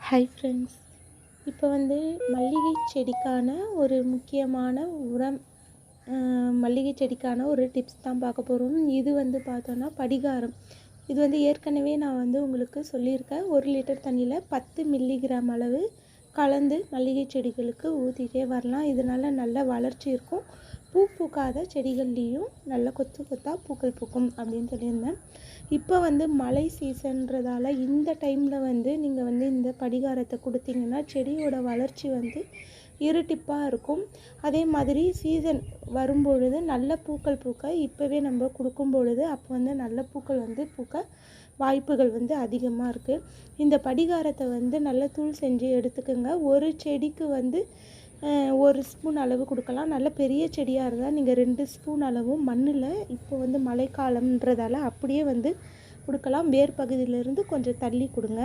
Hi friends இப்போ வந்து மல்லிகை செடிக்கான ஒரு முக்கியமான உரம் மல்லிகை செடிக்கான ஒரு டிப்ஸ் தான் பார்க்க போகிறோம் இது வந்து பார்த்தோன்னா படிகாரம். இது வந்து ஏற்கனவே நான் வந்து உங்களுக்கு சொல்லியிருக்கேன். ஒரு லிட்டர் தண்ணியில் பத்து மில்லிகிராம் அளவு கலந்து மல்லிகை செடிகளுக்கு ஊற்றிட்டே வரலாம். இதனால் நல்ல வளர்ச்சி இருக்கும். பூ பூக்காத செடிகள்லேயும் நல்ல கொத்து கொத்தாக பூக்கள் பூக்கும் அப்படின்னு சொல்லியிருந்தேன். இப்போ வந்து மழை சீசன்றதால இந்த டைமில் வந்து நீங்கள் வந்து இந்த படிகாரத்தை கொடுத்தீங்கன்னா செடியோட வளர்ச்சி வந்து இருட்டிப்பாக இருக்கும். அதே மாதிரி சீசன் வரும்பொழுது நல்ல பூக்கள் பூக்க இப்போவே நம்ம கொடுக்கும் பொழுது அப்போ வந்து நல்ல பூக்கள் வந்து பூக்க வாய்ப்புகள் வந்து அதிகமாக இருக்குது இந்த படிகாரத்தை வந்து நல்ல தூள் செஞ்சு எடுத்துக்கோங்க. ஒரு செடிக்கு வந்து ஒரு ஸ்பூன் அளவு கொடுக்கலாம். நல்ல பெரிய செடியாக இருந்தால் நீங்கள் ரெண்டு ஸ்பூன் அளவும் மண்ணில் இப்போ வந்து மழைக்காலம்ன்றதால அப்படியே வந்து கொடுக்கலாம். வேர் பகுதியிலேருந்து கொஞ்சம் தள்ளி கொடுங்க.